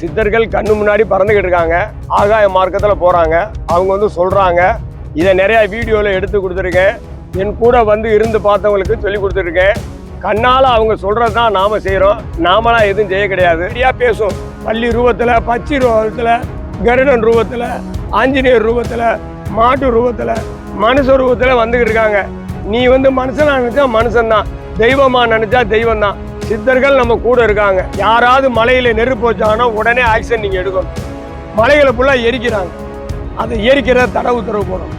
சித்தர்கள் கண்ணு முன்னாடி பறந்துகிட்டு இருக்காங்க. ஆகாய மார்க்கத்தில் போகிறாங்க அவங்க வந்து சொல்கிறாங்க இதை நிறையா வீடியோவில் எடுத்து கொடுத்துருக்கேன். என் கூட வந்து இருந்து பார்த்தவங்களுக்கு சொல்லி கொடுத்துருக்கேன். கண்ணால் அவங்க சொல்கிறது தான் நாம் செய்கிறோம் நாமலாம் எதுவும் செய்ய கிடையாது. நிறையா பேசும் பள்ளி ரூபத்தில் பச்சை ரூபத்தில் கருடன் ரூபத்தில் ஆஞ்சநேயர் ரூபத்தில் மாட்டு ரூபத்தில் மனுஷ ரூபத்தில் வந்துக்கிட்டு இருக்காங்க. நீ வந்து மனுஷனாக நினச்சா மனுஷன்தான். தெய்வமாக நினச்சா தெய்வம் தான் சித்தர்கள் நம்ம கூட இருக்காங்க. யாராவது மலையில நெருப்பு வச்சாங்கன்னா உடனே ஆக்ஷன் நீங்க எடுக்கணும். மலைகளை ஃபுல்லாக எரிக்கிறாங்க. அதை எரிக்கிற தடை உத்தரவு போடணும்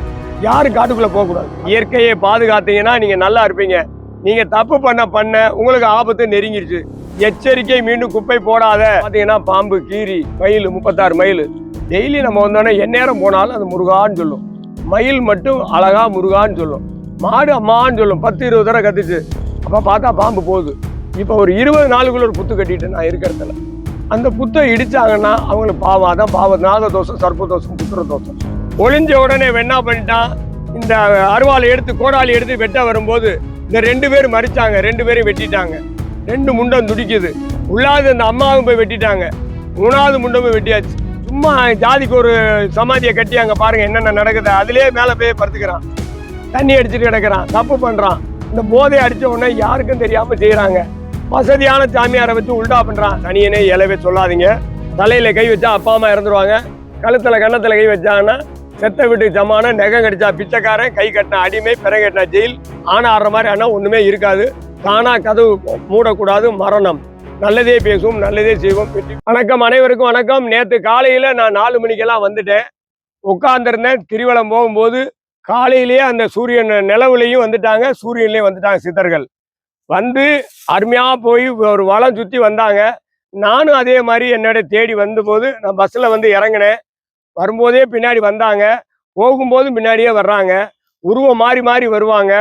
யாரும் காட்டுக்குள்ள போகக்கூடாது. இயற்கையை பாதுகாத்தீங்கன்னா நீங்க நல்லா இருப்பீங்க. நீங்க தப்பு பண்ண பண்ண உங்களுக்கு ஆபத்து நெருங்கிடுச்சு எச்சரிக்கை மீண்டும் குப்பை போடாத. பாத்தீங்கன்னா பாம்பு கீரி மயில் முப்பத்தாறு மயில். டெய்லி நம்ம வந்தோடனே எந்நேரம் போனாலும் அது முருகான்னு சொல்லும். மயில் மட்டும் அழகா முருகான்னு சொல்லும். மாடு அம்மான்னு சொல்லும். பத்து இருபது தடவை கத்துச்சு. அப்போ பார்த்தா பாம்பு போகுது. இப்போ ஒரு இருபது நாளுக்குள்ள ஒரு புத்து கட்டிட்டு நான் இருக்கிற அந்த புத்தை இடிச்சாங்கன்னா அவங்களுக்கு பாவம். அதான் பாவம். நாத தோஷம் சர்ப்ப தோஷம் புத்திர தோஷம். ஒளிஞ்ச உடனே என்ன பண்ணிட்டான்? இந்த அருவாளை எடுத்து கோடாலி எடுத்து வெட்ட வரும்போது இந்த ரெண்டு பேரும் மறிச்சாங்க. ரெண்டு பேரும் வெட்டிட்டாங்க. ரெண்டு முண்டம் துடிக்குது. உள்ளாவது அந்த அம்மாவும் போய் வெட்டிட்டாங்க. மூணாவது முண்டமும் வெட்டியாச்சு. சும்மா ஜாதிக்கு ஒரு சமாதியை கட்டி அங்கே பாருங்க என்னென்ன நடக்குது. அதுலேயே மேலே போய் படுத்துக்கிறான். தண்ணி அடிச்சுட்டு கிடக்கிறான். தப்பு பண்ணுறான் இந்த போதை அடித்த உடனே யாருக்கும் தெரியாமல் செய்கிறாங்க வசதியான சாமியாரை வச்சு உல்டா பண்ணுறான் தனியனே இலவே சொல்லாதீங்க. தலையில் கை வச்சா அப்பா அம்மா இறந்துருவாங்க. கழுத்தில் கன்னத்தில் கை வச்சாங்கன்னா செத்த வீட்டுக்கு சமான நெகம் கடிச்சா பிச்சைக்காரன் கை கட்டின அடிமை பிற கட்டின ஜெயில். ஆனா ஆடுற மாதிரி ஆனால் ஒன்றுமே இருக்காது. தானாக கதவு மூடக்கூடாது மரணம். நல்லதே பேசுவோம் நல்லதே செய்வோம். வணக்கம் அனைவருக்கும் வணக்கம். நேற்று காலையில் நான் நாலு மணிக்கெல்லாம் வந்துட்டேன். உட்காந்துருந்தேன் கிரிவலம் போகும்போது காலையிலேயே அந்த சூரியன் நிலவுலையும் வந்துட்டாங்க. சூரியன்லேயும் வந்துட்டாங்க சித்தர்கள். வந்து அருமையாக போய் ஒரு வளம் சுற்றி வந்தாங்க. நானும் அதே மாதிரி என்னோட தேடி வந்தபோது நான் பஸ்ஸில் வந்து இறங்கினேன். வரும்போதே பின்னாடி வந்தாங்க. போகும்போது பின்னாடியே வர்றாங்க. உருவம் மாறி மாறி வருவாங்க.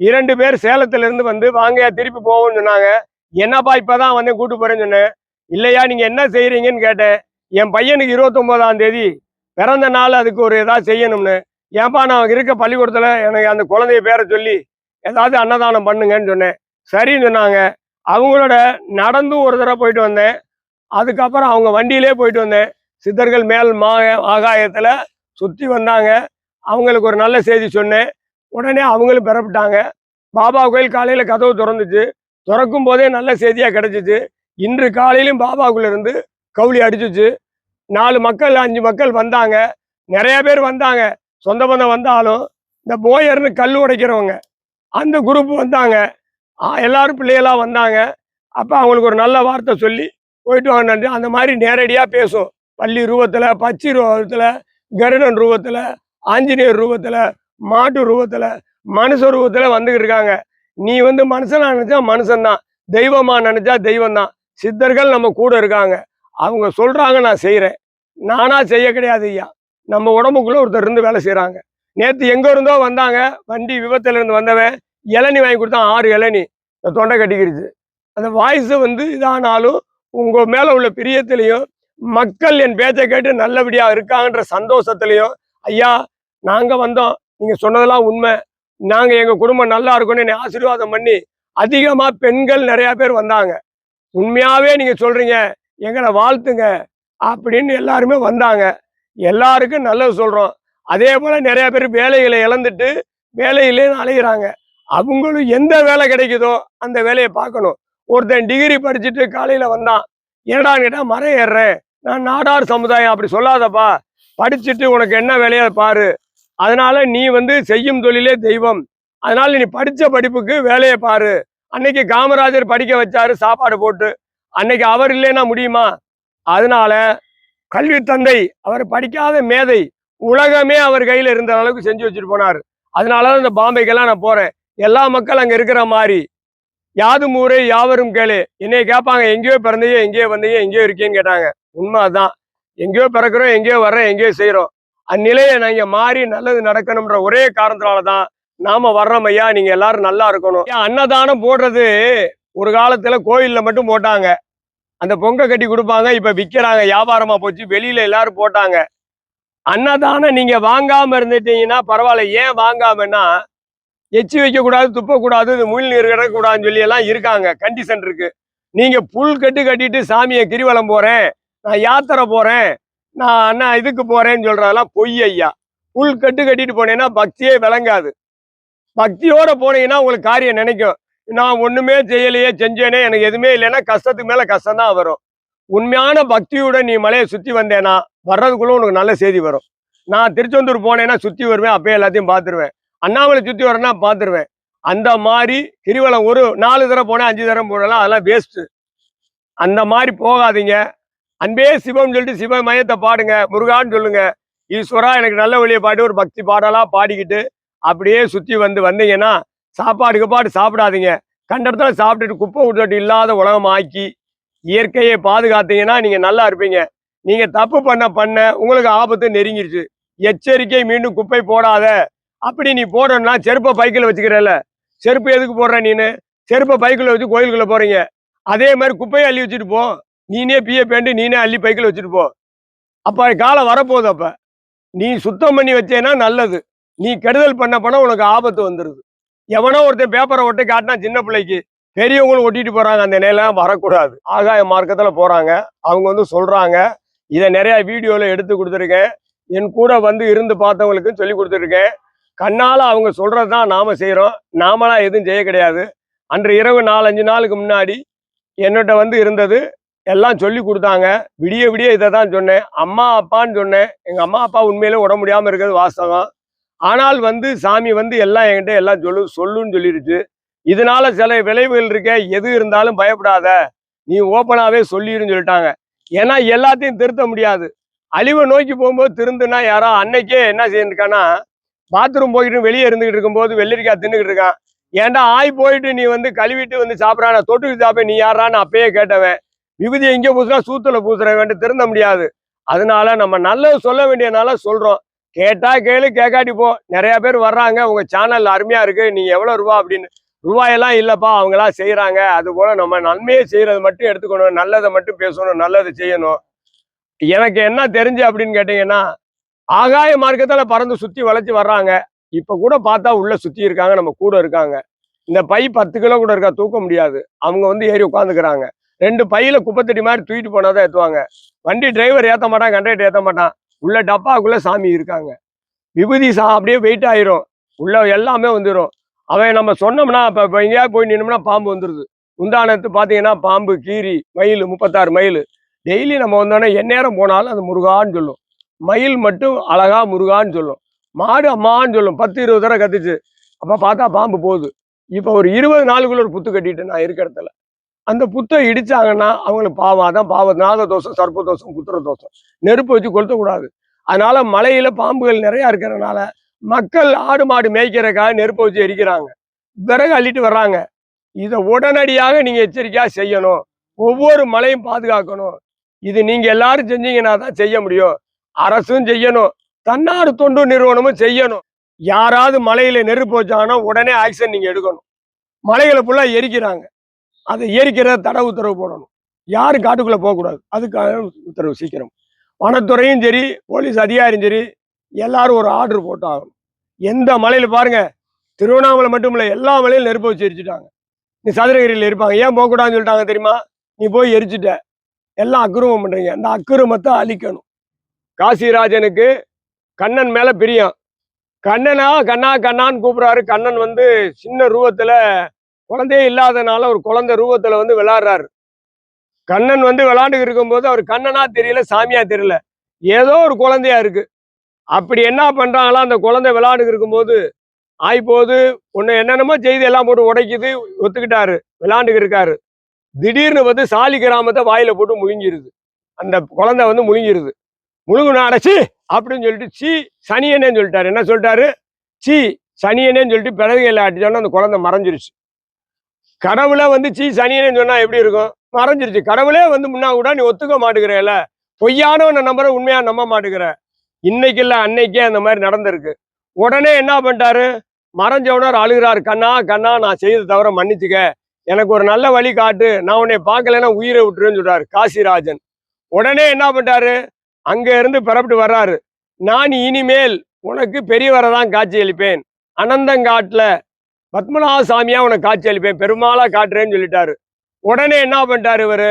இரண்டு பேர் சேலத்துலேருந்து வந்து வாங்க திருப்பி போவோம்னு சொன்னாங்க. என்னப்பா இப்போ தான் வந்து கூட்டு போகிறேன்னு சொன்னேன். இல்லையா நீங்கள் என்ன செய்கிறீங்கன்னு கேட்டேன். என் பையனுக்கு இருபத்தொன்பதாம் தேதி பிறந்த நாள் அதுக்கு ஒரு ஏதாவது செய்யணும்னு. ஏன்பா நான் இருக்க பள்ளிக்கூடத்தில் எனக்கு அந்த குழந்தைய பேரை சொல்லி ஏதாவது அன்னதானம் பண்ணுங்கன்னு சொன்னேன். சரின்னு சொன்னாங்க. அவங்களோட நடந்தும் ஒரு தடவை போயிட்டு வந்தேன். அதுக்கப்புறம் அவங்க வண்டியிலே போயிட்டு வந்தேன். சித்தர்கள் மேல் மா ஆகாயத்தில் சுற்றி வந்தாங்க. அவங்களுக்கு ஒரு நல்ல செய்தி சொன்னேன். உடனே அவங்களும் பெறப்பட்டாங்க. பாபா கோயில் காலையில் கதவு திறந்துச்சு. திறக்கும் போதே நல்ல செய்தியாக கிடச்சிச்சு. இன்று காலையிலும் பாபாக்குள்ள இருந்து கவுளி அடிச்சிச்சு. நாலு மக்கள் அஞ்சு மக்கள் வந்தாங்க. நிறைய பேர் வந்தாங்க. சொந்த பந்தம் வந்தாலும் இந்த போயர்னு கல் உடைக்கிறவங்க அந்த குரூப் வந்தாங்க. எல்லாரும் பிள்ளைகளாக வந்தாங்க. அப்போ அவங்களுக்கு ஒரு நல்ல வார்த்தை சொல்லி போயிட்டு வாங்க அந்த மாதிரி நேரடியாக பேசும் பள்ளி ரூபத்தில் பச்சை ரூபத்தில் கருடன் ரூபத்தில் ஆஞ்சநேயர் ரூபத்தில் மாட்டு ரூபத்தில் மனுஷ ரூபத்தில் வந்துக்கிட்டு இருக்காங்க. நீ வந்து மனுஷனாக நினச்சா மனுஷன்தான். தெய்வமாக நினச்சா தெய்வம் தான் சித்தர்கள் நம்ம கூட இருக்காங்க. அவங்க சொல்கிறாங்க நான் செய்கிறேன் நானாக செய்ய கிடையாது ஐயா. நம்ம உடம்புக்குள்ளே ஒருத்தர் இருந்து வேலை செய்கிறாங்க நேற்று எங்கே இருந்தோ வந்தாங்க. வண்டி விபத்துலேருந்து வந்தவன். இளநி வாங்கி கொடுத்தான் ஆறு இளநி. இந்த தொண்டை கட்டிக்கிடுச்சு. அந்த வாய்ஸ் வந்து இதானாலும் உங்கள் மேலே உள்ள பிரியத்திலையும் மக்கள் என் பேச்சை கேட்டு நல்லபடியாக இருக்காங்கன்ற சந்தோஷத்துலையும் ஐயா நாங்கள் வந்தோம். நீங்கள் சொன்னதெல்லாம் உண்மை. நாங்கள் எங்கள் குடும்பம் நல்லா இருக்கும்னு என்னை ஆசீர்வாதம் பண்ணி அதிகமாக பெண்கள் நிறையா பேர் வந்தாங்க. உண்மையாகவே நீங்கள் சொல்கிறீங்க எங்களை வாழ்த்துங்க அப்படின்னு எல்லாருமே வந்தாங்க. எல்லாருக்கும் நல்லது சொல்கிறோம் அதே போல் நிறையா பேர் வேலைகளை இழந்துட்டு வேலையிலேன்னு அலைகிறாங்க அவங்களும் எந்த வேலை கிடைக்குதோ அந்த வேலையை பார்க்கணும். ஒருத்தன் டிகிரி படிச்சுட்டு காலையில் வந்தான். ஏடா கேட்டா மரம் ஏறுறேன் நான் நாடார் சமுதாயம். அப்படி சொல்லாதப்பா. படிச்சுட்டு உனக்கு என்ன வேலையை பாரு. அதனால நீ வந்து செய்யும் தொழிலே தெய்வம். அதனால நீ படித்த படிப்புக்கு வேலையை பாரு. அன்னைக்கு காமராஜர் படிக்க வச்சாரு சாப்பாடு போட்டு. அன்னைக்கு அவர் இல்லைன்னா முடியுமா? அதனால கல்வி தந்தை அவர் படிக்காத மேதை உலகமே அவர் கையில் இருந்த அளவுக்கு செஞ்சு வச்சுட்டு போனார். அதனாலதான் இந்த பாம்பேக்கெல்லாம் நான் போகிறேன் எல்லா மக்கள் அங்க இருக்கிற மாதிரி யாது ஊரே யாவரும் கேளு. என்னைய கேட்பாங்க எங்கேயோ பிறந்தையோ எங்கேயோ வந்தையோ எங்கேயோ இருக்கேன்னு கேட்டாங்க. உண்மை அதான் எங்கேயோ பிறக்கிறோம் எங்கேயோ வர்றோம் எங்கேயோ செய்கிறோம் அந்நிலையை நாங்கள் மாறி நல்லது நடக்கணும்ன்ற ஒரே காரணத்தினால தான் நாம வர்றோம் ஐயா. நீங்க எல்லாரும் நல்லா இருக்கணும். ஏன் அன்னதானம் போடுறது ஒரு காலத்தில் கோயிலில் மட்டும் போட்டாங்க. அந்த பொங்கல் கட்டி கொடுப்பாங்க இப்போ விற்கிறாங்க வியாபாரமாக போச்சு வெளியில எல்லாரும் போட்டாங்க. அன்னதானம் நீங்கள் வாங்காமல் இருந்துட்டீங்கன்னா பரவாயில்ல. ஏன் வாங்காமன்னா எச்சி வைக்கக்கூடாது துப்பக்கூடாது இது முள் நீர் கிடக்கூடாதுன்னு சொல்லி எல்லாம் இருக்காங்க. கண்டிஷன் இருக்கு. நீங்க புல் கட்டு கட்டிட்டு சாமியை கிரிவலம் போறேன் நான் யாத்திரை போறேன் நான் அண்ணா இதுக்கு போறேன்னு சொல்றதெல்லாம் பொய் ஐயா. புல் கட்டு கட்டிட்டு போனேன்னா பக்தியே விளங்காது. பக்தியோட போனீங்கன்னா உங்களுக்கு காரியம் நினைக்கும். நான் ஒண்ணுமே செய்யலையே செஞ்சேனே எனக்கு எதுவுமே இல்லைன்னா கஷ்டத்துக்கு மேல கஷ்டம் தான் வரும். உண்மையான பக்தியோட நீ மலையை சுத்தி வந்தேன்னா வர்றதுக்குள்ள உனக்கு நல்ல செய்தி வரும். நான் திருச்செந்தூர் போனேன்னா சுத்தி வருவேன் அப்பயே எல்லாத்தையும் பார்த்துருவேன். அண்ணாமலை சுற்றி வரேன்னா பார்த்துருவேன் அந்த மாதிரி கிரிவலம் ஒரு நாலு தடவை போனேன் அஞ்சு தடவை போனேன் அதெல்லாம் வேஸ்ட்டு அந்த மாதிரி போகாதீங்க. அன்பே சிவம் சொல்லிட்டு சிவ மயத்தை பாடுங்க. முருகான்னு சொல்லுங்க. ஈஸ்வரா எனக்கு நல்ல வழியை பாடி ஒரு பக்தி பாடலாக பாடிக்கிட்டு அப்படியே சுற்றி வந்து வந்தீங்கன்னா சாப்பாடு பாடு சாப்பிடாதீங்க. கண்ட இடத்துல சாப்பிட்டுட்டு குப்பை விட்டுட்டு இல்லாத உலகம் ஆக்கி இயற்கையை பாதுகாத்தீங்கன்னா நீங்கள் நல்லா இருப்பீங்க. நீங்கள் தப்பு பண்ண பண்ண உங்களுக்கு ஆபத்து நெருங்கிடுச்சு எச்சரிக்கை மீண்டும் குப்பை போடாத. அப்படி நீ போடணும்னா செருப்பை பைக்கில் வச்சுக்கிறல்ல. செருப்பு எதுக்கு போடுற நீனு? செருப்பை பைக்கில் வச்சு கோயிலுக்குள்ள போறீங்க. அதே மாதிரி குப்பையை அள்ளி வச்சுட்டு போ. நீனே பிய பேண்டு நீனே அள்ளி பைக்கில் வச்சுட்டு போ. அப்போ காலம் வரப்போகுது அப்ப. நீ சுத்தம் பண்ணி வச்சேன்னா நல்லது. நீ கெடுதல் பண்ண பண்ண உனக்கு ஆபத்து வந்துருது. எவனோ ஒருத்தன் பேப்பரை ஒட்டி காட்டினா சின்ன பிள்ளைக்கு. பெரியவங்களும் ஒட்டிட்டு போறாங்க. அந்த நிலையெல்லாம் வரக்கூடாது. ஆகாய மார்க்கத்துல போறாங்க. அவங்க வந்து சொல்றாங்க. இதை நிறையா வீடியோவில் எடுத்து கொடுத்துருக்கேன். என் கூட வந்து இருந்து பார்த்தவங்களுக்கும் சொல்லி கொடுத்துருக்கேன். கண்ணால் அவங்க சொல்றதுதான் நாம செய்கிறோம் நாமளா எதுவும் செய்ய கிடையாது. அன்று இரவு நாலஞ்சு நாளுக்கு முன்னாடி என்னட்ட வந்து இருந்தது. எல்லாம் சொல்லி கொடுத்தாங்க. விடிய விடிய இதை தான் சொன்னேன். அம்மா அப்பான்னு சொன்னேன். எங்கள் அம்மா அப்பா உண்மையிலே உட முடியாமல் இருக்கிறது வாஸ்தவம். ஆனால் வந்து சாமி வந்து எல்லாம் என்கிட்ட எல்லாம் சொல்லு சொல்லுன்னு சொல்லிடுச்சு இதனால சில விளைவுகள் இருக்க. எது இருந்தாலும் பயப்படாத. நீ ஓப்பனாகவே சொல்லிருன்னு சொல்லிட்டாங்க. ஏன்னா எல்லாத்தையும் திருத்த முடியாது. அழிவை நோக்கி போகும்போது திருந்துனா யாரோ அன்னைக்கே என்ன செய்யிருக்கானா பாத்ரூம் போயிட்டு வெளியே இருந்துகிட்டு இருக்கும்போது வெள்ளரிக்காய் தின்னுக்கிட்டு இருக்கான். ஏன்டா ஆய் போயிட்டு நீ வந்து கழுவிட்டு வந்து சாப்பிட்றான? தொட்டுக்கு சாப்பிட நீ யாரான்னு அப்பயே கேட்டவன். விபதி எங்கே பூசுனா சூத்துல பூசுறவன்ட்டு திருந்த முடியாது. அதனால நம்ம நல்லது சொல்ல வேண்டியனால சொல்றோம். கேட்டா கேளு கேட்காட்டி போ. நிறைய பேர் வர்றாங்க. உங்க சேனல் அருமையா இருக்கு. நீங்க எவ்வளவு ரூபா அப்படின்னு. ரூபாயெல்லாம் இல்லப்பா அவங்களா செய்யறாங்க அது போல நம்ம நன்மையை செய்யறது மட்டும் எடுத்துக்கணும். நல்லதை மட்டும் பேசணும். நல்லதை செய்யணும். எனக்கு என்ன தெரிஞ்சு அப்படின்னு கேட்டீங்கன்னா ஆகாய மார்க்கத்தில் பறந்து சுற்றி வளைச்சி வர்றாங்க. இப்போ கூட பார்த்தா உள்ளே சுற்றி இருக்காங்க நம்ம கூட இருக்காங்க. இந்த பை பத்து கிலோ கூட இருக்கா தூக்க முடியாது. அவங்க வந்து ஏறி உட்காந்துக்கிறாங்க. ரெண்டு பையில குப்பத்தடி மாதிரி தூக்கிட்டு போனால் தான் ஏற்றுவாங்க வண்டி டிரைவர் ஏற்ற மாட்டான் கண்டக்டர் ஏற்ற மாட்டான். உள்ள டப்பாக்குள்ளே சாமி இருக்காங்க. விபூதி சா அப்படியே வெயிட் ஆயிரும். உள்ள எல்லாமே வந்துடும் அவன் நம்ம சொன்னோம்னா இப்போ இப்போ எங்கேயாவது போய் நின்னோம்னா பாம்பு வந்துடுது முந்தானத்து பார்த்தீங்கன்னா பாம்பு கீரி மயில் முப்பத்தாறு மயில். டெய்லி நம்ம வந்தோடனே எந்நேரம் போனாலும் அது முருகான்னு சொல்லும். மயில் மட்டும் அழகா முருகான்னு சொல்லும். மாடு அம்மான்னு சொல்லும். பத்து இருபது தடவை கத்துச்சு. அப்போ பார்த்தா பாம்பு போகுது. இப்போ ஒரு இருபது நாளுக்குள்ள ஒரு புத்து கட்டிட்டு நான் இருக்க இடத்துல. அந்த புத்தை இடிச்சாங்கன்னா அவங்களுக்கு பாவம். அதான் பாவம். நாக தோஷம் சர்ப்ப தோஷம் புத்திர தோஷம். நெருப்பு வச்சு கொளுத்தக்கூடாது. அதனால மலையில பாம்புகள் நிறைய இருக்கிறதுனால மக்கள் ஆடு மாடு மேய்க்கிறக்காக நெருப்பை வச்சு எரிக்கிறாங்க. விறகு அள்ளிட்டு வர்றாங்க. இதை உடனடியாக நீங்கள் எச்சரிக்கையாக செய்யணும். ஒவ்வொரு மலையும் பாதுகாக்கணும். இது நீங்கள் எல்லாரும் செஞ்சீங்கன்னா தான் செய்ய முடியும். அரசும் செய்யணும். தன்னார் தொண்டு நிறுவனமும் செய்யணும். யாராவது மலையில நெருப்பு வச்சாங்கன்னா உடனே ஆக்ஷன் நீங்க எடுக்கணும். மலைகளை ஃபுல்லா எரிக்கிறாங்க. அதை எரிக்கிறத தடை உத்தரவு போடணும். யாரும் காட்டுக்குள்ள போகக்கூடாது. அதுக்காக உத்தரவு சீக்கிரம். வனத்துறையும் சரி போலீஸ் அதிகாரியும் சரி எல்லாரும் ஒரு ஆர்டர் போட்டாகணும். எந்த மலையில பாருங்க திருவண்ணாமலை மட்டும் இல்லை எல்லா மலையிலும் நெருப்பு வச்சு எரிச்சுட்டாங்க. நீ சதுரகிரியில் இருப்பாங்க. ஏன் போகக்கூடாதுன்னு சொல்லிட்டாங்க தெரியுமா? நீ போய் எரிச்சுட்ட. எல்லாம் அக்கிரமம் பண்றீங்க. அந்த அக்கிரமத்தை அழிக்கணும். காசிராஜனுக்கு கண்ணன் மேல பிரியம். கண்ணனா கண்ணா கண்ணான்னு கூப்பிடுறாரு. கண்ணன் வந்து சின்ன ரூபத்தில் குழந்தையே இல்லாதனால ஒரு குழந்தை ரூபத்துல வந்து விளையாடுறாரு கண்ணன் வந்து விளாண்டுக்கு இருக்கும்போது அவர் கண்ணனா தெரியல சாமியா தெரியல. ஏதோ ஒரு குழந்தையா இருக்கு. அப்படி என்ன பண்றாங்களா அந்த குழந்தை விளாண்டுக்கு இருக்கும்போது ஆயிப்போது ஒன்று என்னென்னமோ செய்தி எல்லாம் போட்டு உடைக்குது ஒத்துக்கிட்டாரு விளாண்டுக்கு இருக்காரு. திடீர்னு வந்து சாலி கிராமத்தை வாயில போட்டு முழுங்கிருது. அந்த குழந்தை வந்து முழுங்கிருது. முழுங்குனா அடைச்சி அப்படின்னு சொல்லிட்டு சி சனியனேன்னு சொல்லிட்டாரு. என்ன சொல்லிட்டாரு? சி சனியனேன்னு சொல்லிட்டு பிறகுல அடிச்சோன்னா அந்த குழந்தை மறைஞ்சிருச்சு. கடவுளை வந்து சீ சனியனேன்னு சொன்னால் எப்படி இருக்கும்? மறைஞ்சிருச்சு. கடவுளே வந்து முன்னா கூட நீ ஒத்துக்க மாட்டேங்கிறல. பொய்யானவனை நம்புற உண்மையாக நம்ப மாட்டேங்கிற. இன்னைக்கு இல்லை அன்னைக்கே அந்த மாதிரி நடந்திருக்கு. உடனே என்ன பண்ணிட்டாரு? மறைஞ்சவனர் அழுகிறாரு. கண்ணா கண்ணா நான் செய்தது தவிர மன்னிச்சுக்க. எனக்கு ஒரு நல்ல வழி காட்டு. நான் உன்னை பார்க்கலன்னா உயிரை விட்டுருன்னு சொல்றாரு. காசிராஜன். உடனே என்ன பண்ணிட்டாரு? அங்கே இருந்து புறப்பட்டு வர்றாரு. நான் இனிமேல் உனக்கு பெரியவரை தான் காட்சி அளிப்பேன் அனந்தங்காட்டில் பத்மநாப சாமியாக உனக்கு காட்சி அளிப்பேன் பெருமாளாக காட்டுறேன்னு சொல்லிட்டாரு. உடனே என்ன பண்ணிட்டாரு இவர்?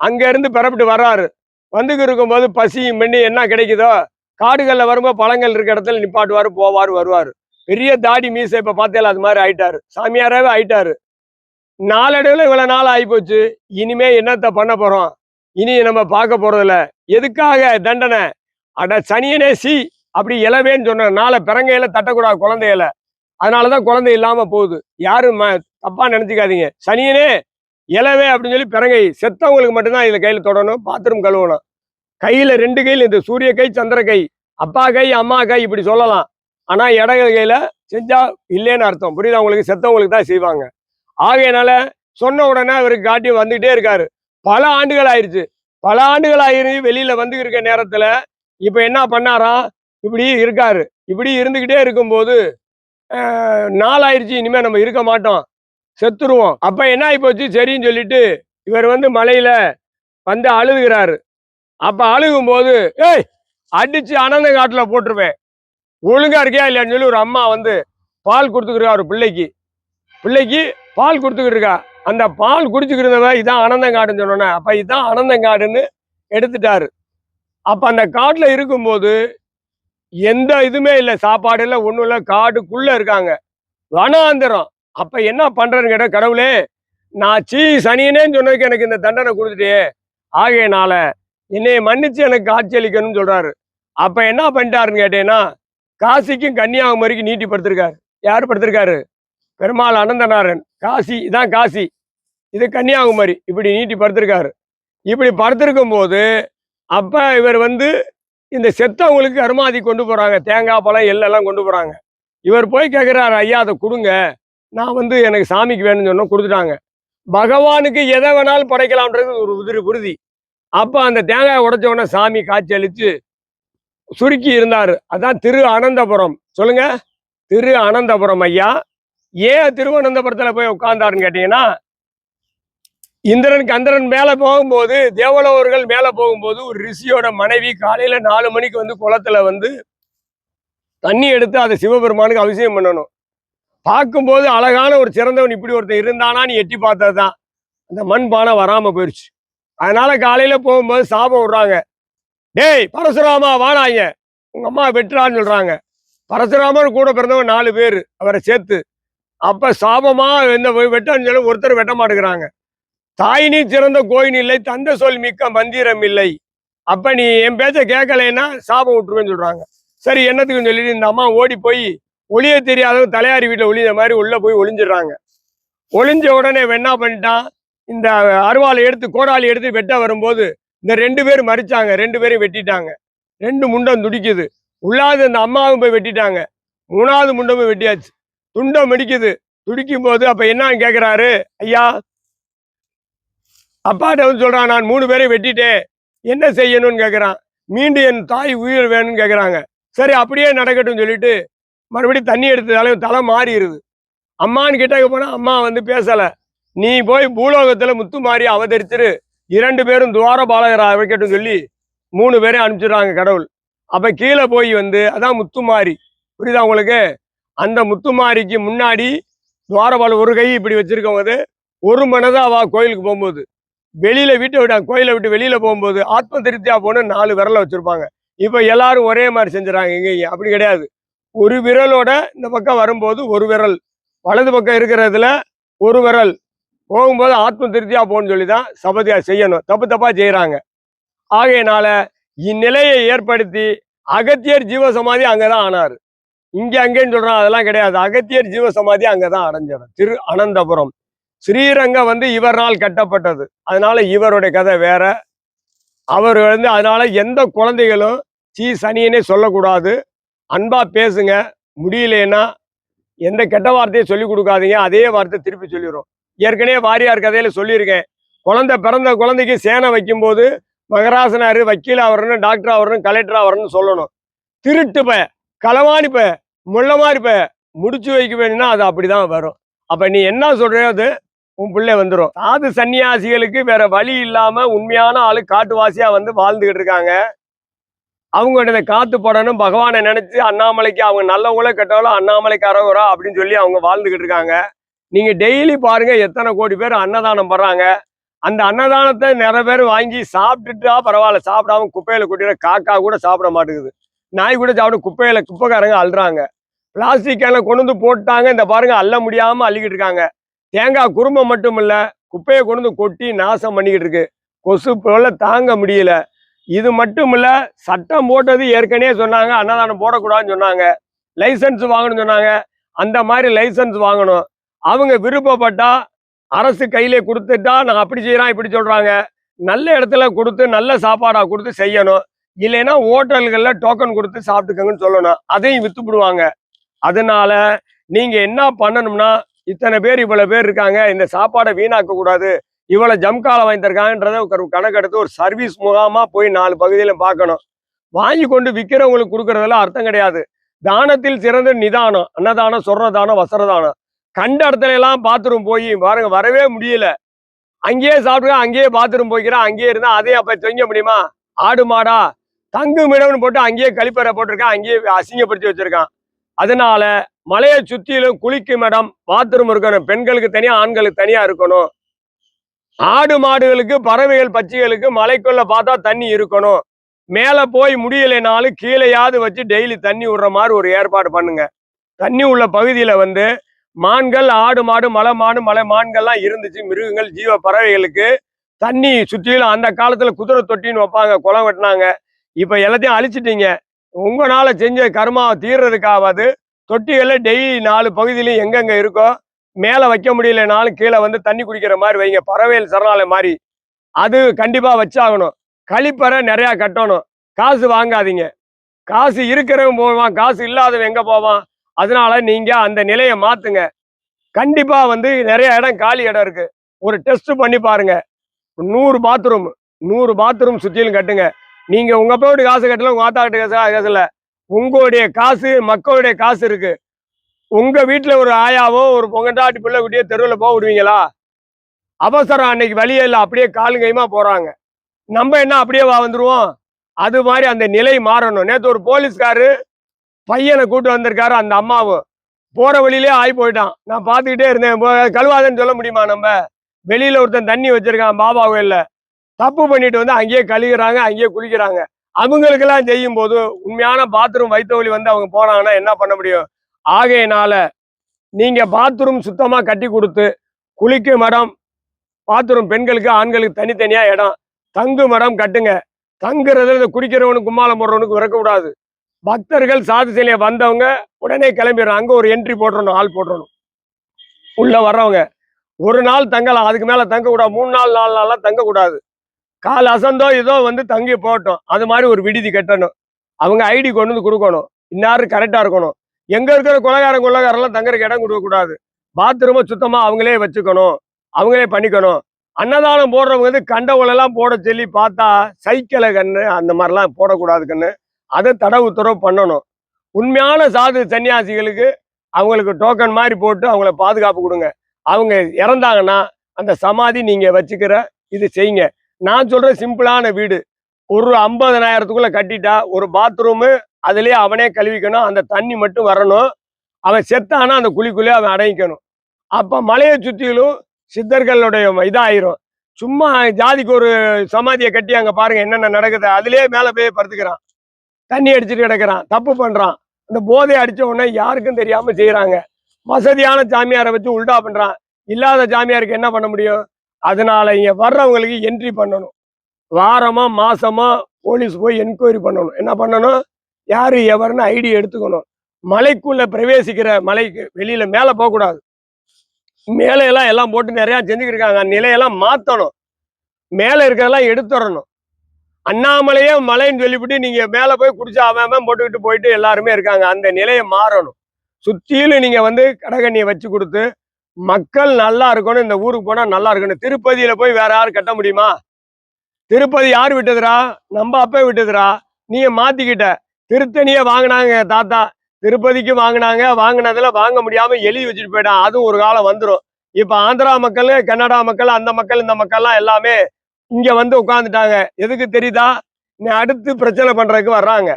அங்கேருந்து புறப்பட்டு வர்றாரு. வந்துக்கு இருக்கும்போது பசியும் பண்ணி என்ன கிடைக்குதோ காடுகளில் வரும்போது பழங்கள் இருக்க இடத்துல நிப்பாட்டுவார் போவார் வருவார். பெரிய தாடி மீசை இப்போ பார்த்தேல அது மாதிரி ஆயிட்டாரு. சாமியாராவே ஆயிட்டாரு. நாளடைவில் இவ்வளோ நாள் ஆகிப்போச்சு. இனிமே என்னத்த பண்ண போகிறோம் இனி நம்ம பார்க்க போறதில்ல. எதுக்காக தண்டனை? அட சனியனே சி அப்படி இளவேன்னு சொன்ன நாளை பிறங்கையில தட்டக்கூடாது குழந்தையில அதனாலதான் குழந்தை இல்லாம போகுது. யாரும் ம- தப்பா நினைச்சுக்காதீங்க. சனியனே இலவே அப்படின்னு சொல்லி பிறங்கை செத்தவங்களுக்கு மட்டும்தான் இதுல கையில தொடணும் பாத்ரூம் கழுவணும். கையில ரெண்டு கையில் இந்த சூரிய கை சந்திர கை அப்பா கை அம்மா கை இப்படி சொல்லலாம். ஆனா இடது கையில செஞ்சா இல்லைன்னு அர்த்தம். புரியுது அவங்களுக்கு செத்தவங்களுக்கு தான் செய்வாங்க. ஆகையினால சொன்ன உடனே அவருக்கு காட்டி வந்துகிட்டே இருக்காரு. பல ஆண்டுகள் ஆயிடுச்சு பல ஆண்டுகள் ஆயிருந்து வெளியில வந்து இருக்க நேரத்துல இப்ப என்ன பண்ணாராம் இப்படி இருக்காரு. இப்படி இருந்துகிட்டே இருக்கும்போது ஆஹ், நாள் ஆயிருச்சு இனிமே நம்ம இருக்க மாட்டோம். செத்துருவோம். அப்ப என்ன ஆகி போச்சு சரின்னு சொல்லிட்டு இவர் வந்து மலையில வந்து அழுகுறாரு. அப்ப அழுகும்போது ஏய் அடிச்சு அனந்த காட்டுல போட்டுருவேன். ஒழுங்கா இருக்கியா இல்லையான்னு சொல்லி ஒரு அம்மா வந்து பால் கொடுத்துக்கிறா ஒரு பிள்ளைக்கு. பிள்ளைக்கு பால் கொடுத்துக்கிட்டு இருக்கா. அந்த பால் குடிச்சுக்கிறதவ இதான் அனந்தங்காடுன்னு சொன்னோன்னே அப்ப இதான் அனந்தங்காடுன்னு எடுத்துட்டாரு. அப்ப அந்த காட்டுல இருக்கும்போது எந்த இதுமே இல்லை சாப்பாடு இல்லை ஒண்ணும் இல்லை காடுக்குள்ள இருக்காங்க. வனாந்திரம். அப்ப என்ன பண்றேன்னு கேட்ட கடவுளே நான் சீ சனியனேன்னு சொன்னதுக்கு எனக்கு இந்த தண்டனை கொடுத்துட்டே ஆகையனால என்னை மன்னிச்சு எனக்கு காட்சி அளிக்கணும்னு சொல்றாரு. அப்ப என்ன பண்ணிட்டாருன்னு கேட்டேன்னா காசிக்கும் கன்னியாகுமரிக்கும் நீட்டி படுத்திருக்காரு யார் படுத்திருக்காரு? பெருமாள் அனந்தநாரன் காசி இதான் காசி. இது கன்னியாகுமரி. இப்படி நீட்டி படுத்திருக்காரு. இப்படி படுத்திருக்கும் போது அப்போ இவர் வந்து இந்த செத்தவங்களுக்கு அருமாதி கொண்டு போகிறாங்க தேங்காய் பழம் எள்ளெல்லாம் கொண்டு போகிறாங்க இவர் போய் கேட்குறாரு ஐயா அதை கொடுங்க. நான் வந்து எனக்கு சாமிக்கு வேணும்னு சொன்னோம் கொடுத்துட்டாங்க. பகவானுக்கு எதை வேணாலும் படைக்கலாம்ன்றது ஒரு உதிரி உறுதி அப்போ அந்த தேங்காய் உடச்ச உடனே சாமி காட்சி அளிச்சு சுருக்கி இருந்தார். அதான் திரு அனந்தபுரம். சொல்லுங்க. திரு அனந்தபுரம் ஐயா. ஏன் திருவனந்தபுரத்துல போய் உட்கார்ந்தாருன்னு கேட்டீங்கன்னா இந்திரன் கந்தரன் மேல போகும்போது தேவலோகர்கள் மேல போகும்போது ஒரு ரிஷியோட மனைவி காலையில நாலு மணிக்கு வந்து குளத்துல வந்து தண்ணி எடுத்து அதை சிவபெருமானுக்கு அபிஷேகம் பண்ணணும். பார்க்கும்போது அழகான ஒரு சிறந்தவன் இப்படி ஒருத்தன் இருந்தானான்னு எட்டி பார்த்ததுதான். அந்த மண் பானை வராம போயிடுச்சு அதனால காலையில போகும்போது சாபம் விடுறாங்க. டேய் பரசுராமா வாடாங்க. உங்க அம்மா வெட்டுறான்னு சொல்றாங்க. பரசுராமர் கூட பிறந்தவன் நாலு பேர் அவரை சேர்த்து. அப்ப சாபமா இந்த வெட்டான்னு சொல்லி ஒருத்தர் வெட்ட மாட்டேங்கிறாங்க. தாயினி சிறந்த கோயின் இல்லை தந்த சொல் மிக்க மந்திரம் இல்லை. அப்ப நீ என் பேச்ச கேட்கலைன்னா சாபம் விட்டுருவேன்னு சொல்றாங்க. சரி என்னத்துக்குன்னு சொல்லிட்டு இந்த அம்மா ஓடி போய் ஒளிய தெரியாதவங்க தலையாரி வீட்டில் ஒளிஞ்ச மாதிரி உள்ள போய் ஒளிஞ்சிடுறாங்க. ஒளிஞ்ச உடனே என்ன பண்ணிட்டான்? இந்த அருவாளை எடுத்து கோடாலி எடுத்து வெட்ட வரும்போது இந்த ரெண்டு பேரும் மறிச்சாங்க. ரெண்டு பேரும் வெட்டிட்டாங்க. ரெண்டு முண்டம் துடிக்குது. உள்ளாது இந்த அம்மாவும் போய் வெட்டிட்டாங்க. மூணாவது முண்டமும் வெட்டியாச்சு. துண்டம் மிடிக்குது துடிக்கும் போது அப்ப என்னன்னு கேக்குறாரு? ஐயா! அப்பாட்ட வந்து சொல்றான் நான் மூணு பேரை வெட்டிட்டேன். என்ன செய்யணும்னு கேக்குறான். மீண்டும் என் தாய் உயிர் வேணும்னு கேக்குறாங்க. சரி அப்படியே நடக்கட்டும் சொல்லிட்டு மறுபடியும் தண்ணி எடுத்ததால தலை மாறிடுது அம்மான்னு கிட்டக்க போனா அம்மா வந்து பேசல. நீ போய் பூலோகத்துல முத்து மாறி அவதரிச்சிரு. இரண்டு பேரும் துவார பாலகரா வைக்கட்டும் சொல்லி மூணு பேரையும் அனுப்பிச்சிடுறாங்க கடவுள். அப்ப கீழே போய் வந்து அதான் முத்துமாரி புரியுதா உங்களுக்கு? அந்த முத்துமாரிக்கு முன்னாடி துவாரபால் ஒரு கை இப்படி வச்சுருக்கவங்க. ஒரு மனதாக வா கோயிலுக்கு போகும்போது. வெளியில் வீட்டை விட கோயிலை விட்டு வெளியில் போகும்போது ஆத்ம திருப்தியாக போன நாலு விரலை வச்சுருப்பாங்க. இப்போ எல்லாரும் ஒரே மாதிரி செஞ்சுறாங்க எங்கேயும் அப்படி கிடையாது. ஒரு விரலோட இந்த பக்கம் வரும்போது ஒரு விரல். வலது பக்கம் இருக்கிறதுல ஒரு விரல். போகும்போது ஆத்ம திருப்தியாக போகணும்னு சொல்லி தான் சபதியாக செய்யணும். தப்பு தப்பாக செய்கிறாங்க ஆகையினால இந்நிலையை ஏற்படுத்தி அகத்தியர் ஜீவசமாதி அங்கதான் ஆனார். இங்கே அங்கேன்னு சொல்றான் அதெல்லாம் கிடையாது. அகத்தியர் ஜீவசமாதி அங்கதான் அடைஞ்சிடும் திரு அனந்தபுரம். ஸ்ரீரங்கம் வந்து இவரால் கட்டப்பட்டது. அதனால இவருடைய கதை வேற. அவர் வந்து அதனால எந்த குழந்தைகளும் சீ சனியனே சொல்லக்கூடாது. அன்பா பேசுங்க. முடியலன்னா எந்த கெட்ட வார்த்தையை சொல்லி கொடுக்காதீங்க. அதே வார்த்தை திருப்பி சொல்லிடுறோம். ஏற்கனவே வாரியார் கதையில சொல்லியிருக்கேன். குழந்தை பிறந்த குழந்தைக்கு சேனை வைக்கும்போது மகராசனார் வக்கீல் அவர்னு டாக்டர் ஆவரணும் கலெக்டர் ஆவரணும் சொல்லணும். திருட்டு பய களவாணி ப முள்ள மாதிரி ப முடிச்சு வைக்க வேணும்னா அது அப்படிதான் வரும். அப்ப நீ என்ன சொல்றியோ அது உன் பிள்ளை வந்துடும் சாது சன்னியாசிகளுக்கு வேற வழி இல்லாம உண்மையான ஆளு காட்டுவாசியா வந்து வாழ்ந்துகிட்டு இருக்காங்க. அவங்கள்ட்ட காத்து போடணும். பகவானை நினைச்சு அண்ணாமலைக்கு அவங்க நல்லவங்களோ கெட்டவங்களோ அண்ணாமலைக்காரவரா அப்படின்னு சொல்லி அவங்க வாழ்ந்துகிட்டு இருக்காங்க. நீங்க டெய்லி பாருங்க எத்தனை கோடி பேர் அன்னதானம் பண்றாங்க. அந்த அன்னதானத்தை நிறைய பேர் வாங்கி சாப்பிட்டுட்டா பரவாயில்ல. சாப்பிடாம குப்பையில கொட்டின காக்கா கூட சாப்பிட மாட்டேங்குது. நாய் கூட சாப்பிட குப்பையில குப்பைக்காரங்க அழுறாங்க பிளாஸ்டிக் கேனை கொண்டு வந்து போட்டாங்க. இந்த பாருங்க அள்ள முடியாம அள்ளிக்கிட்டு இருக்காங்க. தேங்காய் குரும்பம் மட்டும் இல்ல குப்பையை கொண்டு வந்து கொட்டி நாசம் பண்ணிக்கிட்டு இருக்கு. கொசு போல தாங்க முடியல. இது மட்டும் இல்ல சட்டம் போட்டது ஏற்கனவே சொன்னாங்க. அன்னதானம் போடக்கூடாதுன்னு சொன்னாங்க. லைசன்ஸ் வாங்கணும்னு சொன்னாங்க. அந்த மாதிரி லைசன்ஸ் வாங்கணும். அவங்க விருப்பப்பட்டா அரசு கையிலே கொடுத்துட்டா நான் அப்படி செய்யறான் இப்படி சொல்றாங்க. நல்ல இடத்துல கொடுத்து நல்ல சாப்பாடா கொடுத்து செய்யணும். இல்லைன்னா ஹோட்டல்கள்ல டோக்கன் கொடுத்து சாப்பிட்டுக்கங்கன்னு சொல்லணும். அதையும் வித்துப்பிடுவாங்க அதனால நீங்க என்ன பண்ணணும்னா இத்தனை பேர் இவ்வளவு பேர் இருக்காங்க இந்த சாப்பாடை வீணாக்க கூடாது. இவ்வளவு ஜம்காலம் வாங்கி தருக்காங்கன்றத ஒரு கணக்கெடுத்து ஒரு சர்வீஸ் முகாமா போய் நாலு பகுதியில பார்க்கணும். வாங்கி கொண்டு விற்கிறவங்களுக்கு கொடுக்கறதுல அர்த்தம் கிடையாது. தானத்தில் சிறந்த நிதானம் அன்னதானம் சொர்ணதானம் வசரதானம் கண்ட இடத்துல எல்லாம் பாத்ரூம் போய் பாருங்க வரவே முடியல. அங்கேயே சாப்பிட்டு அங்கேயே பாத்ரூம் போய்க்கிறேன் அங்கேயே இருந்தா அதே அப்போ தொங்க முடியுமா? ஆடு மாடா? தங்கும் இடம்னு போட்டு அங்கேயே கழிப்பறை போட்டிருக்கான் அங்கேயே அசிங்கப்படுத்தி வச்சிருக்கான். அதனால மலையை சுற்றிலும் குளிக்கும் இடம் பாத்ரூம் இருக்கணும். பெண்களுக்கு தனியா ஆண்களுக்கு தனியா இருக்கணும். ஆடு மாடுகளுக்கு பறவைகள் பச்சைகளுக்கு மலைக்குள்ள பார்த்தா தண்ணி இருக்கணும். மேல போய் முடியலைனாலும் கீழேயாவது வச்சு டெய்லி தண்ணி விடுற மாதிரி ஒரு ஏற்பாடு பண்ணுங்க. தண்ணி உள்ள பகுதியில வந்து மான்கள் ஆடு மாடு மலை மாடு மலை மான்கள்லாம் இருந்துச்சு. மிருகங்கள் ஜீவ பறவைகளுக்கு தண்ணி சுற்றிலும் அந்த காலத்துல குதிரை தொட்டின்னு வைப்பாங்க குளம் வெட்டினாங்க இப்போ எல்லாத்தையும் அழிச்சிட்டீங்க. உங்களால் செஞ்ச கர்மாவை தீர்றதுக்காவது தொட்டிகளை டெய்லி நாலு பகுதியிலையும் எங்கெங்கே இருக்கோ மேலே வைக்க முடியலனாலும் கீழே வந்து தண்ணி குடிக்கிற மாதிரி வைங்க. பறவைகள் சரணாலயம் மாதிரி. அது கண்டிப்பாக வச்சாகணும். கழிப்பறை நிறையா கட்டணும். காசு வாங்காதீங்க. காசு இருக்கிறவன் போவான். காசு இல்லாதவன் எங்கே போவான்? அதனால நீங்கள் அந்த நிலையை மாற்றுங்க கண்டிப்பாக வந்து நிறைய இடம் காலி இடம் இருக்கு. ஒரு டெஸ்ட் பண்ணி பாருங்கள் நூறு பாத்ரூம் நூறு பாத்ரூம் சுற்றிலும் கட்டுங்க. நீங்க உங்க போட்டு காசு கட்டல உங்க ஆத்தா வீட்டு காசு காசு உங்களுடைய காசு மக்களுடைய காசு இருக்கு. உங்க வீட்டுல ஒரு ஆயாவோ ஒரு பொங்கண்டாட்டி பிள்ளை குட்டியோ தெருவில் போக விடுவீங்களா? அவசரம் அன்னைக்கு வழியே இல்லை அப்படியே காலுங்கையுமா போறாங்க. நம்ம என்ன அப்படியே வா வந்துருவோம்? அது மாதிரி அந்த நிலை மாறணும். நேற்று ஒரு போலீஸ்காரு பையனை கூட்டு வந்திருக்காரு அந்த அம்மாவும் போற வழியிலே ஆகி போயிட்டான். நான் பார்த்துக்கிட்டே இருந்தேன். போ- கழுவாதன்னு சொல்ல முடியுமா நம்ம? வெளியில ஒருத்தன் தண்ணி வச்சிருக்கான் பாபா கோயில்ல தப்பு பண்ணிட்டு வந்து அங்கேயே கழுகுறாங்க அங்கேயே குளிக்கிறாங்க. அவங்களுக்கெல்லாம் செய்யும் போது உண்மையான பாத்ரூம் வைத்த வழி வந்து அவங்க போனாங்கன்னா என்ன பண்ண முடியும்? ஆகையினால நீங்க பாத்ரூம் சுத்தமா கட்டி கொடுத்து குளிக்கும் இடம் பாத்ரூம் பெண்களுக்கு ஆண்களுக்கு தனித்தனியா இடம் தங்கும் இடம் கட்டுங்க. தங்குறதுல இந்த குடிக்கிறவனுக்கு கும்மாளம் போடுறவனுக்கு விறக்கக்கூடாது பக்தர்கள் சாது சிலையை வந்தவங்க உடனே கிளம்பிடுறோம் அங்க ஒரு என்ட்ரி போட்டுறணும் ஆள் போட்டுறணும். உள்ள வர்றவங்க. ஒரு நாள் தங்கலாம் அதுக்கு மேல தங்க கூடாது மூணு நாள் நாலு நாள்லாம் தங்க கூடாது கால் அசந்தோ இதோ வந்து தங்கி போட்டோம் அது மாதிரி ஒரு விடுதி கட்டணும். அவங்க ஐடி கொண்டு வந்து கொடுக்கணும். இன்னாரு கரெக்டாக இருக்கணும். எங்கே இருக்கிற கொலகாரன் கொள்ளகாரெல்லாம் தங்குறதுக்கு இடம் கொடுக்கக்கூடாது. பாத்ரூமை சுத்தமாக அவங்களே வச்சுக்கணும். அவங்களே பண்ணிக்கணும். அன்னதானம் போடுறவங்க வந்து கண்டவங்களெல்லாம் போட சொல்லி பார்த்தா சைக்கிளை கண்ணு அந்த மாதிரிலாம் போடக்கூடாது கண்ணு. அதை தடை உத்தரவு பண்ணணும். உண்மையான சாது சன்னியாசிகளுக்கு அவங்களுக்கு டோக்கன் மாதிரி போட்டு அவங்கள பாதுகாப்பு கொடுங்க. அவங்க இறந்தாங்கன்னா அந்த சமாதி நீங்கள் வச்சுக்கிற இது செய்யுங்க. நான் சொல்ற சிம்பிளான வீடு. ஒரு ஐம்பதனாயிரத்துக்குள்ள கட்டிட்டா ஒரு பாத்ரூமு அதுலயே அவனே கழுவிக்கணும் அந்த தண்ணி மட்டும் வரணும். அவன் செத்தானா அந்த குழிக்குள்ளே அவன் அடங்கிக்கணும். அப்ப மலையை சுற்றிலும் சித்தர்களுடைய இதாயிரும். சும்மா ஜாதிக்கு ஒரு சமாதியை கட்டி அங்க பாருங்க என்னென்ன நடக்குது. அதுலேயே மேல போய் படுத்துக்கிறான். தண்ணி அடிச்சுட்டு கிடக்கிறான் தப்பு பண்றான். அந்த போதை அடிச்ச உடனே யாருக்கும் தெரியாம செய்யறாங்க வசதியான சாமியாரை வச்சு உல்டா பண்றான். இல்லாத சாமியாருக்கு என்ன பண்ண முடியும்? அதனால இங்க வர்றவங்களுக்கு என்ட்ரி பண்ணணும். வாரமா மாசமா போலீஸ் போய் என்கொயரி பண்ணணும். என்ன பண்ணணும்? யாரு எவர்னு ஐடி எடுத்துக்கணும். மலைக்குள்ள பிரவேசிக்கிற மலைக்கு வெளியில மேல போகக்கூடாது. மேலையெல்லாம் எல்லாம் போட்டு நிறையா செஞ்சுக்கிருக்காங்க. இருக்காங்க நிலையெல்லாம் மாத்தணும். மேல இருக்கிறதெல்லாம் எடுத்துடணும். அண்ணாமலையே மலைன்னு சொல்லிவிட்டு நீங்க மேல போய் குடிச்சு அவன் போட்டுக்கிட்டு போயிட்டு எல்லாருமே இருக்காங்க. அந்த நிலையை மாறணும். சுற்றிலும் நீங்க வந்து கடகண்ணியை வச்சு கொடுத்து மக்கள் நல்லா இருக்கணும் இந்த ஊருக்கு போனா நல்லா இருக்கணும். திருப்பதியில போய் வேற யாரும் கட்ட முடியுமா? திருப்பதி யார் விட்டதுரா நம்ம அப்பே விட்டதுரா நீ மாத்திக்கிட்ட. திருத்தணியை வாங்கினாங்க தாத்தா. திருப்பதிக்கு வாங்கினாங்க வாங்கினதுல வாங்க முடியாம எழுதி வச்சுட்டு போயிட்டான். அதுவும் ஒரு காலம் வந்துடும் இப்ப ஆந்திரா மக்கள் கன்னடா மக்கள் அந்த மக்கள் இந்த மக்கள்லாம் எல்லாமே இங்க வந்து உட்காந்துட்டாங்க எதுக்கு தெரியுதா? நீ அடுத்து பிரச்சனை பண்றதுக்கு வர்றாங்க.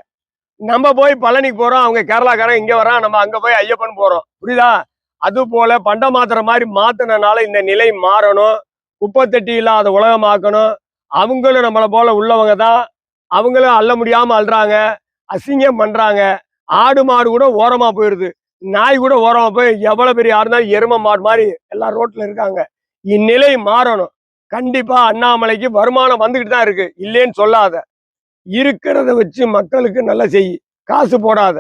நம்ம போய் பழனிக்கு போறோம் அவங்க கேரளாக்காரன் இங்க வரான் நம்ம அங்க போய் ஐயப்பன் போறோம். புரியுதா? அது போல பண்ட மாத்திர மாதிரி மாத்தினால இந்த நிலை மாறணும். குப்பைத்தட்டி இல்லாத உலகமாக்கணும். அவங்களும் நம்மளை போல உள்ளவங்க தான். அவங்களும் அள்ள முடியாம அள்ளுறாங்க அசிங்கம் பண்றாங்க. ஆடு மாடு கூட ஓரமா போயிருது. நாய் கூட ஓரமா போய் எவ்வளவு பெரிய ஆடு இருந்தாலும் எரும மாடு மாதிரி எல்லாம் ரோட்ல இருக்காங்க. இந்நிலை மாறணும். கண்டிப்பா அண்ணாமலைக்கு வருமானம் வந்துகிட்டு தான் இருக்கு. இல்லைன்னு சொல்லாத. இருக்கிறத வச்சு மக்களுக்கு நல்லா செய். காசு போடாத.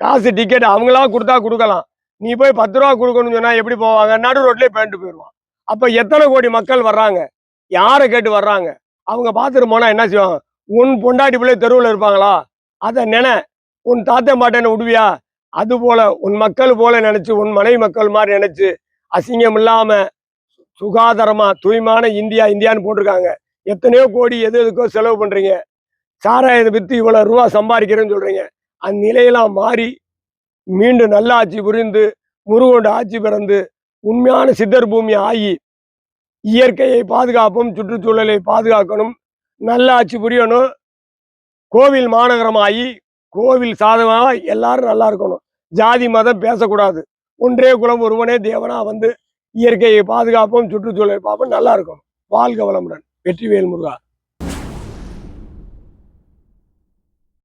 காசு டிக்கெட் அவங்களா கொடுத்தா கொடுக்கலாம். நீ போய் பத்து ரூபா கொடுக்கணும்னு சொன்னா எப்படி போவாங்க? நடு ரோட்லேயே பேண்ட்டு போயிடுவான் அப்போ எத்தனை கோடி மக்கள் வர்றாங்க? யாரை கேட்டு வர்றாங்க? அவங்க பார்த்துட்டு போனா என்ன செய்வாங்க? உன் பொண்டாட்டி பிள்ளை தெருவில் இருப்பாங்களா? அதை நின உன் தாத்தா மாட்டேன்னு விடுவியா அது போல உன் மக்கள் போல நினைச்சு உன் மனைவி மக்கள் மாதிரி நினைச்சு அசிங்கம் இல்லாம சுகாதாரமா தூய்மான இந்தியா இந்தியான்னு போட்டிருக்காங்க. எத்தனையோ கோடி எது எதுக்கோ செலவு பண்றீங்க. சாராயத்தை வித்து இவ்வளவு ரூபா சம்பாதிக்கிறேன்னு சொல்றீங்க. அந்த நிலையெல்லாம் மாறி மீண்டும் நல்ல ஆட்சி புரிந்து முருகோண்டு ஆட்சி பிறந்து உண்மையான சித்தர் பூமி ஆகி இயற்கையை பாதுகாப்பும் சுற்றுச்சூழலை பாதுகாக்கணும் நல்ல ஆட்சி புரியணும். கோவில் மாநகரமாகி கோவில் சாதகமாக எல்லாரும் நல்லா இருக்கணும். ஜாதி மதம் பேசக்கூடாது. ஒன்றே குலம் ஒருவனே தேவனா வந்து இயற்கையை பாதுகாப்போம் சுற்றுச்சூழலை பார்ப்போம் நல்லா இருக்கணும். வாழ்க வளமுடன். வெற்றிவேல் முருகா.